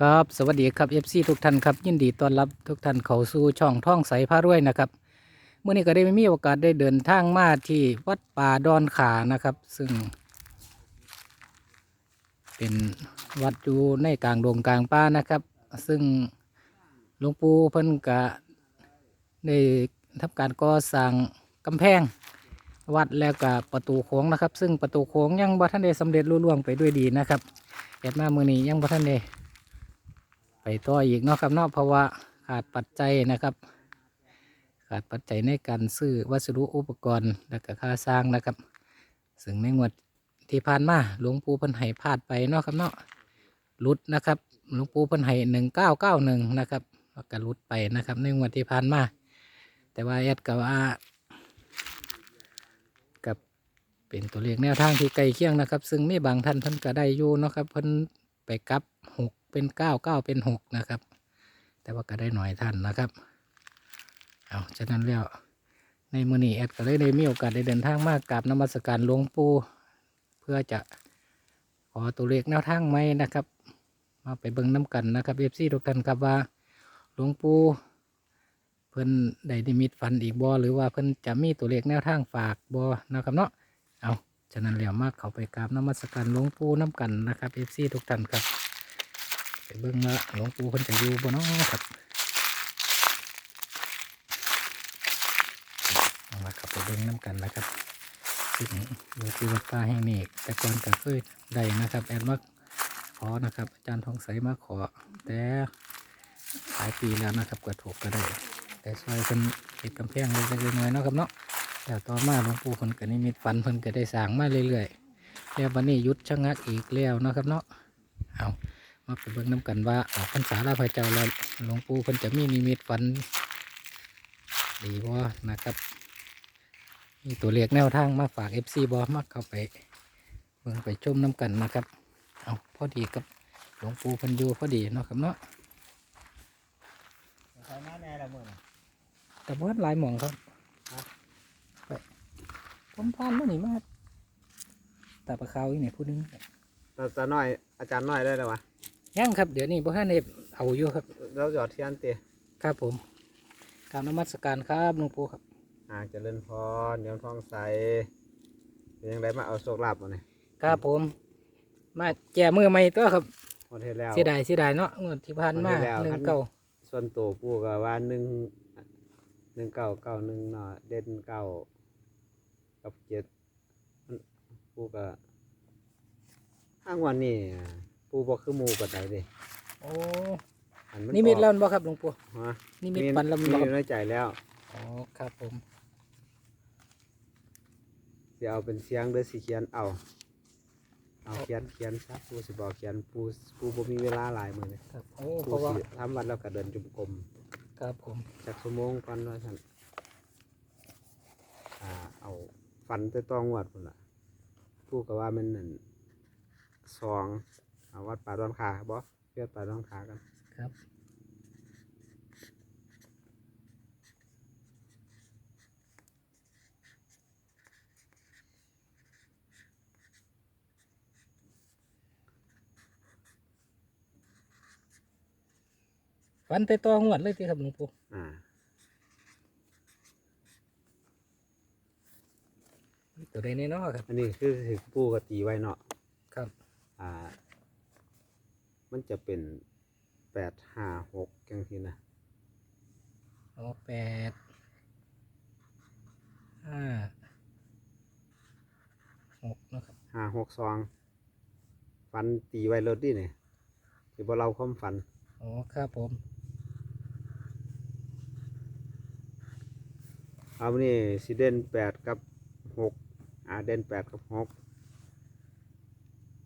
ครับสวัสดีครับ FC ทุกท่านครับยินดีต้อนรับทุกท่านเข้าสู่ช่องท่องใสพารวยนะครับเมื่อนี้ก็ได้มีโอกาสได้เดินทางมาที่วัดป่าดอนขานะครับ ซึ่ง เป็นวัดอยู่ในกลางดงกลางป่านะครับ ซึ่งหลวงปู่เพิ่นกะได้ทำการก่อสร้างกำแพง วัดแล้วก็ประตูโค้งนะครับ ซึ่งประตูโค้งยังบ่ทันได้สำเร็จลุล่วงไปด้วยดีนะครับเอ็ดมาเมื่อนี้ยังบ่ทันได้ ไปต่ออีกเนาะครับเนาะเพราะว่าขาดปัจจัยนะครับ ขาดปัจจัยในการซื้อวัสดุอุปกรณ์และก็ค่าสร้างนะครับ ซึ่งในงวดที่ผ่านมาหลวงปู่พันไห้พลาดไปเนาะครับเนาะหลุดนะครับหลวงปู่พันไห้หนึ่งเก้าเก้าหนึ่งนะครับก็หลุดไปนะครับ ในงวดที่ผ่านมาแต่ว่าแอดกับว่ากับเป็นตัวเลขแนวทางที่ใกล้เคียงนะครับ ซึ่งมีบางท่านเพิ่นก็ได้อยู่เนาะครับเพิ่นไปกับหก เป็นเก้าเก้าเป็นหกนะครับ แต่ว่าก็ได้หน่อยท่านนะครับ เอาฉะนั้นแล้วในมือนี้แอดก็เลยได้มีโอกาสได้เดินทางมากราบนมัสการหลวงปู่เพื่อจะขอตัวเลขแนวทางไหมนะครับ มาไปเบิ่งน้ำกันนะครับเอฟซีทุกท่านครับว่าหลวงปู่เพิ่นได้นิมิตฝันอีกบ่หรือว่าเพิ่นจะมีตัวเลขแนวทางฝากบ่นะครับเนาะเอาฉะนั้นแล้วมากเขาไปกราบนมัสการหลวงปู่น้ำกันนะครับเอฟซีทุกท่านครับ เบิ่งว่าหลวงปู่เพิ่นจะอยู่บ่เนาะครับเอาละครับไปเบิ่งน้ำกันนะครับซึ่งอยู่ที่วัดป่าแห่งนี้แต่ก่อนก็เคยได้นะครับแอดมาขอนะครับอาจารย์ทองใสมาขอ แต่หลายปีแล้วนะครับกว่าถูกก็ได้ แต่ซอยเพิ่นเก็บกำแพงเล็กๆน้อยๆเนาะครับเนาะแล้วต่อมาหลวงปู่เพิ่นก็นิมิตฝันเพิ่นก็ได้สร้างมาเรื่อยๆแล้ววันนี้หยุดชะงักอีกแล้วนะครับเนาะเอา มาไปเบิ่งน้ำกันว่าออกพรรษาลาพระเจ้าแล้วหลวงปู่เพิ่นจะมีนิมิตฝัน ดีบ่นะครับ มีตัวเลขแนวทางมาฝาก FC บ่มาเข้าไปเบิ่งไปชมน้ำกันนะครับ เอาพอดีกับหลวงปู่เพิ่นอยู่พอดีเนาะครับเนาะใส่มาแน่ละมึงแต่ว่าหลายหม่องครับฮะไปผมผ่านมานี่มาตาปลาขาวอีกเนี่ยผู้หนึงตาตาน้อยอาจารย์น้อยได้แล้ววะ ยังครับเดี๋ยวนี้บ่ทันได้เอาอยู่ครับแล้วหยอดเทียนเตะครับผมกรารนมัสการครับหลวงปู่ครับอ่าเจริญพรเดี๋ยวทองใสเป็นยังไงมาเอาโชคลาภมาเนี่ยครับผม มาแก่มือใหม่ตัวครับหมดเทแล้วเสียดายเสียดายเนาะงวดที่ผ่านมาวันที่แล้วหนึ่ท่างนเก้าส่วนตัวปู่ก็ว่าหนึ่งหนึ่งเก้าเก้าหนึ่งเนาะเด่นเก้ากับเจ็ดมันปู่ก็ห้างวันนี้ ปู่บอกคือหมูกับใจเด้โอ้อันิมิตออกแล้วบ่ครับหลวงปู่ฮะนิมิตปันลำมีบ่อครับยู่ในใจแล้วอ๋อครับผมสิเอาเป็นเสียงหรือสิเขียนเอา เอาเขียนเขียนซะปูสิบอกเขียนปูปูบ่มีเวลาหลายมือเลยครับโอ้เพปูราะว่าสิทำวัดแล้วก็เดินจุมกลมครับผมจากชั่วโมงก่อนว่าท่านอ่าเอาฟันไปตองวัดพุ่นล่ะปูก็ว่ามันนั่นสอง เอาวัดป่าดอนขาบ่เวียดป่าดอนขากันครับ ฟันไปต่อหวดเลยที่ครับหลวงปู่อ่าตัวใดนี่เนาะครับ อันนี้คือถึงปูก็ตีไว้เนาะครับ อ่า มันจะเป็นแปดห้าหกจังทีนะอ๋อแปดห้าหกเนาะครับห้าหกสองฟันตีไว้รถดิเนี่ยที่บ่เราความฝันอ๋อครับผม เอาวันนี้สิเด่นแปดกับหกอ่าเด่นแปดกับหก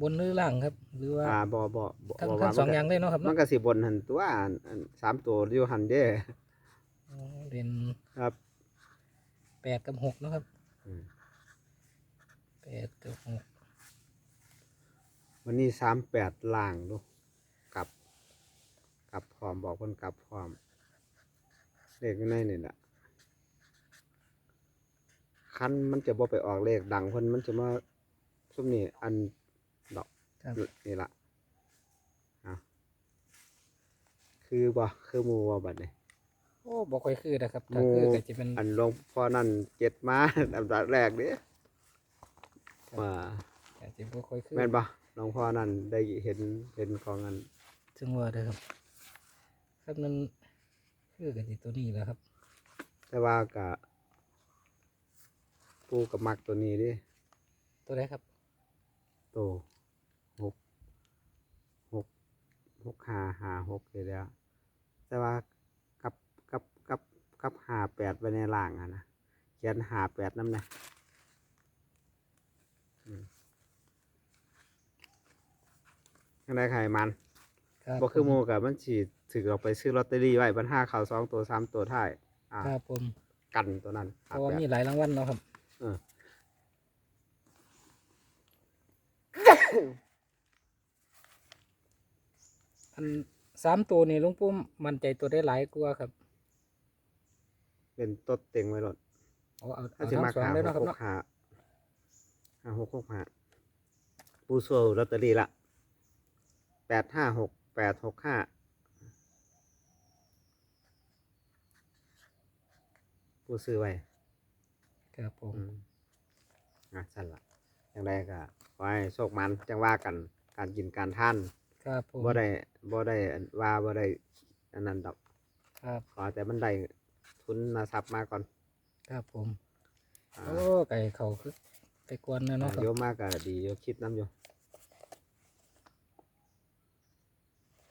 บนหรือล่างครับ หรือว่าอ่าบ่บ่บ่ทั้งบ่ทั้ว่างสองมันอย่างเลยเนาะครับมันเนาะก็สิบนหันตัวอันอันสามตัวอยู่หันเด้ อ๋อเด่นครับ แปดกับหกเนาะครับอืม แปดกับหกวันนี้สามแปดล่างดูกลับ กลับพร้อมบอกเพิ่นกลับพร้อมเลขอยู่ในนี่แหละคันมันจะบ่ไปออกเลขดังเพิ่นมันจะมาซุมนี่อัน ดอกครับ นี่ละอะคือบ่คือหมู่บ่บัดนี้ โอ้บ่ค่อยคือนะครับถ้าโอ้คือก็จะเป็นอันหลวงพ่อนั่นเจ็ดมา อันดับแรกเด้ว่าก็จะบ่ค่อยคือแม่นบ่หลวงพ่อนั่นได้เห็นเห็นของอันจึงว่าเด้อครับ ครับนั้นคือก็สิตัวนี้แหละครับ แต่ว่าก็ปูกับมักตัวนี้เดิตัวใดครับ โตหกหก หกห้าห้าหกเลยแล้ว แต่ว่ากับกับกับกับห้าแปดไว้ในล่างอะนะเขียนห้าแปดน้ำนะอืมยังไงใครมันครับบ่คือโมกับมันฉีดถือออกไปซื้อลอตเตอรี่ไว้บรรห้าเขาสองตัวสามตัวท้ายอ่าครับผมกันตัวนั้นเพราะว่ามีหลายรางวัลเนาะครับ เออ อันสามตัวนี่หลุงปู่มั่นใจตัวได้หลายกว่าครับเป็นต้นเต็งไว้รถเอาเอาถ้าเอาจะทั้งมาสองหาเลยหเนาะกครับหเนาะกหาหาหกหกหาปูโซลลอตเตอรี่ละแปดห้าหกแปดหกห้าปูซื้อไว้ ครับผม อืมอะสั่นละอย่างไรก็ขอให้โชคมันจังว่ากัน การกินการท่าน ครับผม บ่ได้บ่ได้อันว่าบ่ได้อันนั้นดอกครับ ขอแต่มันได้ทุนทรัพย์มาก่อนครับผม อ่าโอ้ไก่เขาคือไปกวนนะเนาะครับโยมมากก็ดีโยคิดน้ำโย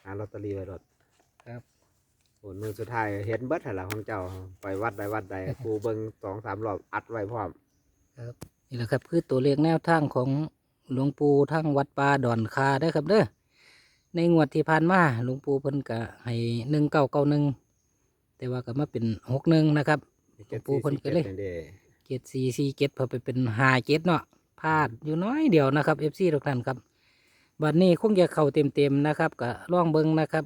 หาลอตเตอรี่ไว้รถครับโอ้มือสุดท้ายเห็นเบิดหั่นล่ะของเจ้าไปวัดใดวัดใดครูเบิ่งสองสามรอบอัดไว้พร้อมครับนี่แหละครับ คือตัวเลขแนวทางของหลวงปู่ทั้งวัดป่าดอนคาได้อครับเด้อ ในงวดที่ผ่านมาหลวงปู่เพิ่นก็ให้หนึ่งเก้าเก้าหนึ่งแต่ว่าก็มาเป็นหกหนึ่งนะครับหลวงปู่เพิ่นก็เลยจ็ดสี่สิบเจ็ดนี่ด้เจ็ดสี่สี่เจ็ดพอไปเป็นห้าเจ็ดเนาะพลาดอยู่น้อยเดียวนะครับเอฟซีทุกท่านครับบัดนี้คงจะเข้าเต็มๆนะครับก็ล่องเบิ้งนะครับ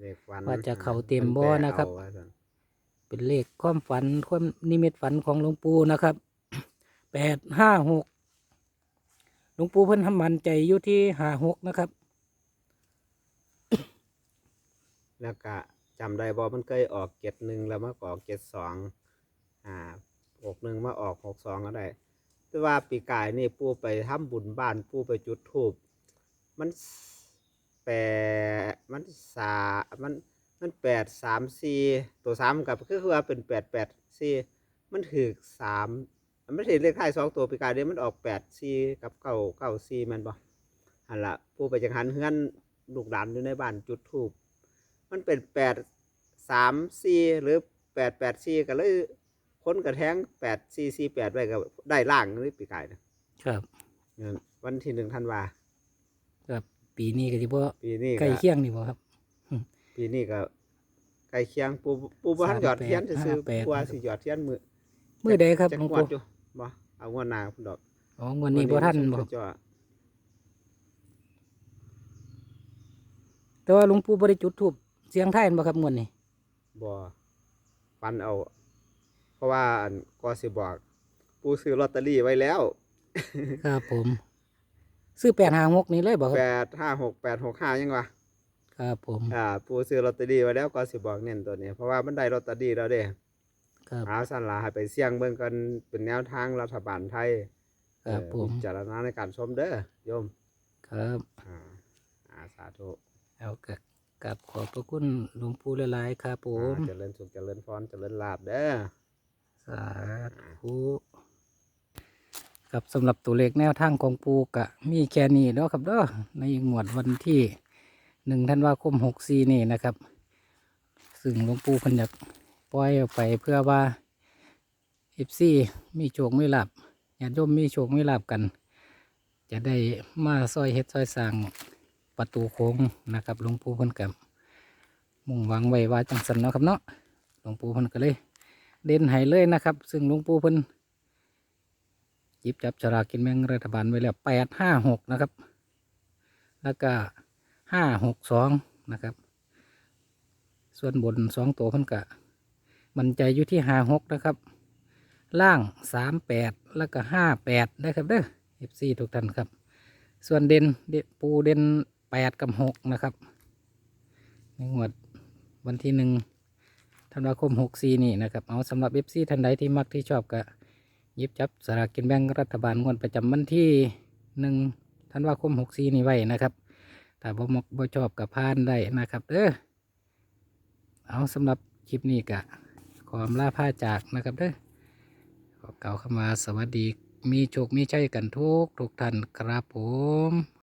เลขวันว่าจะเข้าเต็มบ่นะครับมัแปลเอาว่าซั่นเป็นเลขความฝันความนิมิตฝันของหลวงปู่นะครับแปดห้าหกหลวงปู่เพิ่นทำมันใจอยู่ที่ห้าหกนะครับ แล้วก็จำได้บ่มันเคยออกเจ็ดหนึ่งแล้วมาออกเจ็ดสองอ่าหกหนึ่งมาออกหกสองก็ได้ แต่ว่าปีกายนี่ปูไปทำบุญบ้านปูไปจุดธูปมันแปดมันสามันมันแปดสามสี่ตัวสามกับก็คือว่าเป็นแปดแปดสี่มันถือสามมันไม่ถือเลขท้ายสองตัวปีกายเดียมันออกแปดสี่กับเก้าเก้าสี่แมันบ่หันละปูไปจังหันเฮือนลูกหลานอยู่ในบ้านจุดธูป มันเป็นแปดสามสี่หรือแปดแปดสี่ก็เลยคนกระแทงแปดสี่สี่แปดไว้ก็ได้ล่างนี่ปีกายนะครับเงินวันที่หนึ่งธันวาครับ ปีนี้ก็จะบ่ปีนี้ใกล้ก็เคียงนี่บ่ครับ ปีนี้ก็ใกล้เคียงปูปูบ้านหยอดเทียน38ซื้อ58ๆปูว่าสิหยอดเทียนมือมือใดครับจักหลวงงวดปู่อยู่บ่เอางวดหนาพุ่นดอกอ๋อวันนี้บ่ท่านบ่จ่อแต่ว่าหลวงปู่บ่ได้จุดธูปเสียงไทายบ่ครับงวดนี้บ่ปันเอา เพราะว่าอันก็สิบอกปูซื้อลอตเตอรี่ไว้แล้ว ครับผม ซื้อแปดห้าหกนี้เลยบ่ครับแปดห้าหกแปดหกห้ายังวะครับผม อ่าปูซื้อลอตเตอรี่ไว้แล้วก็สิบอกเน้นตัวนี้ เพราะว่ามันได้ลอตเตอรี่แล้วเด้ครับหาสั่นลาให้ไปเสี่ยงเบิ่งกันเป็นแนวทางรัฐบาลไทยครับเอ่อผมพิจารณาในการชมเด้อโยม ครับอ่าอาสาธุเอากับ กับขอบพระคุณหลวงปู่หลายๆครับผมอ่าเจริญสุขเจริญพรเจริญลาบเด้อสาธุครับสำหรับตัวเลขแนวทางของปูกะ มีแค่นี้เนาะครับเด้อในงวดวันที่หนึ่งธันวาคมหกสี่นี่นะครับ ซึ่งหลวงปู่เพันอยากปล่อยออกไปเพื่อว่าเอฟซีมีโชคมีลาบญาติโยมมีโชคมีลาบกัน จะได้มาซอยเฮ็ดซอยสร้าง ประตูโค้งนะครับหลวงปู่เพิ่นกับมุ่งหวังไว้ว่าจังสันเนาะครับเนาะหลวงปู่เพิ่นก็เลย เด่นให้เลยนะครับ ซึ่งหลวงปู่เพิ่นหยิบจับฉลากกินแบ่งรัฐบาลไว้แล้วแปดห้าหกนะครับ แล้วก็ห้าหกสองนะครับ ส่วนบนสองตัวเพิ่นก็มันใจอยู่ที่ห้าหกนะครับ ล่างสามแปดแล้วก็ห้าแปดได้ครับเด้อเอฟซีทุกท่านครับ ส่วนเด่นเดนปูเด่น แปดกับหกนะครับในงวดวันที่หนึ่งธันวาคมหกสี่นี่นะครับ เอาสำหรับเอฟซีท่านใดที่มักที่ชอบก็ยิบจับสลากกินแบ่งรัฐบาลงวดประจำวันที่หนึ่งธันวาคมหกสี่นี่ไว้นะครับถ้าบ่มักบ่ชอบกับพานได้นะครับเด้อเอาสำหรับคลิปนี้ก็ขออำลาผ้าจากนะครับเด้อขอเกล่าวคำว่าสวัสดีมีโชคมีชัยกันทุกทุกท่านครับผม